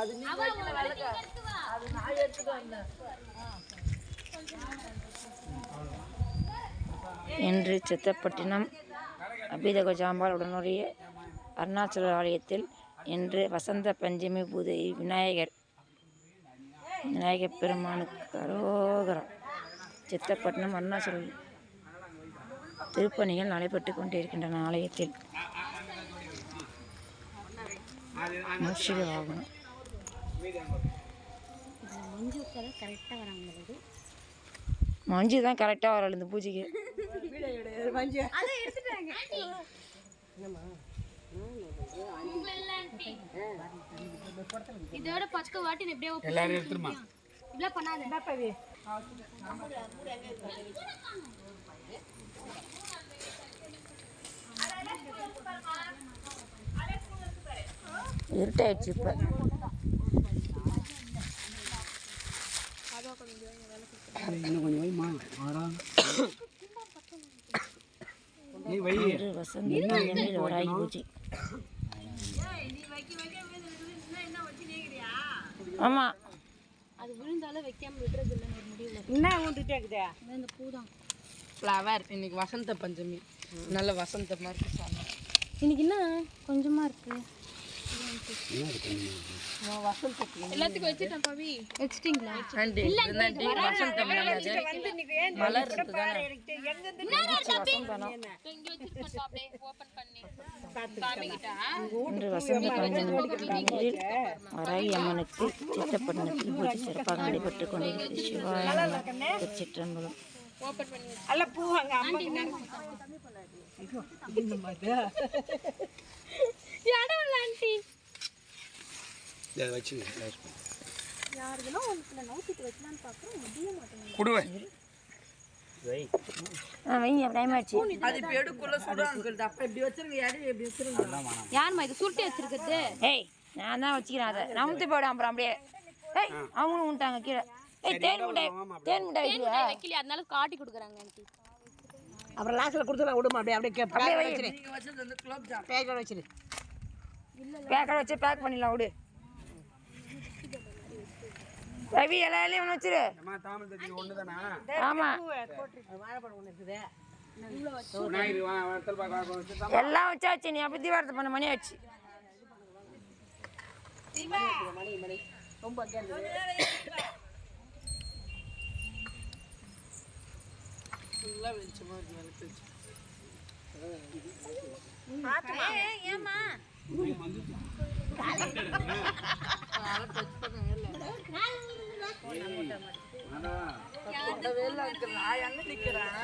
அது நீ வைக்கல விளக்க அது நான் எடுத்துட்டு வந்தேன். இன்று சித்தப்பட்டினம் அபிதக ஜாம்பால் உடனுடைய அருணாச்சல ஆலயத்தில் இன்று வசந்த பஞ்சமி பூஜை விநாயகர் விநாயகர் பெருமானுக்கு அரோகரம். சித்தப்பட்டினம் அருணாச்சல திருப்பணிகள் நடைபெற்று கொண்டிருக்கின்றன ஆலயத்தில். மூஷிக வாகனம் மஞ்சு தான் கரெக்டாக வரல இந்த பூஜைக்கு. இதோட பத்து வாட்டி எப்படியோ எல்லாரும் எடுத்துருமா? இப்படிலாம் பண்ணாத இருட்டாயிடுச்சு இப்போ. இன்னும் கொஞ்சம் வைமா வாடா. நீ வை. வசந்த வராகி பூஜை ஆமாம் அது விழுந்தாலும் வைக்காம விடுறது இல்லைன்னு ஒரு முடிவுல என்ன கொண்டுட்டே இருக்குதே? இந்த பூ தான் ஃப்ளவர் இன்னைக்கு வசந்த பஞ்சமி. நல்ல வசந்தமா இருக்கு சாமி. இன்னைக்கு என்ன? கொஞ்சமா இருக்கு. எல்லாத்துக்கும் வச்சுட்டேன் பவி. வச்சிட்டீங்களா? ஆண்டி இந்தாண்டி வசந்தம் நல்லது மலர் இருக்குதானே இங்க வச்சிருக்கேன் அப்படியே ஓபன் பண்ணி காமிக்கிட்டா இன்று வசந்த பஞ்சமியில் வராகி அம்மனுக்கு சித்தப்பட்டினத்தில் பூஜை சிறப்பாக நடைபெற்றுக் கொண்டிருக்கிறது சிவாய திருச்சிற்றம்பலம் ஓபன் பண்ணி அல்ல பூ அங்க அம்மா இதை வச்சுங்க யாருக்குன்னா ஒன்று நோக்கிட்டு வைக்கலான்னு பார்க்குறோம் முடிய மாட்டேங்குது குடுவேன் ஆ வைங்க டைம் ஆயிடுச்சு அது இப்ப எடுக்குள்ள சொல்லிட்டு அப்ப இப்படி வச்சிருங்க இப்படி வச்சிருங்க? யாரும்மா இது சுருட்டி வச்சிருக்கிறது? ஏய் நான் தான் வச்சுக்கிறேன் அதை. நான் முத்து போயிடும் அப்புறம் அப்படியே. ஏய் அவங்களும் விட்டாங்க கீழே. ஏய் தேன் முட்டை தேன் முட்டை வைக்கிறியா வைக்கலையா? அதனால காட்டி கொடுக்குறாங்க ஆண்டி அப்புறம் லாஸ்ட்ல கொடுத்துலாம் விடுமா அப்படியே அப்படியே கேப் அப்படியே. வச்சிரு. நீங்க வச்சது வந்து குலோப் ஜாம் பேக்கெட் வச்சிரு. பேக்கடை வச்சு பேக் பண்ணிடலாம் விடு. ரவி எல்லா இலையும் ஒன்று வச்சிரு. ஆமாம் எல்லாம் வச்சாச்சு நீ அப்படி தீவாரத்தை பண்ண மணி ஆச்சு. ரொம்ப ஃபுல்லாக வெளிச்சமாக இருக்கு விளக்கு வெளிச்சம் ஏமா வேலை இருக்கு நான் நிக்கிறேன்?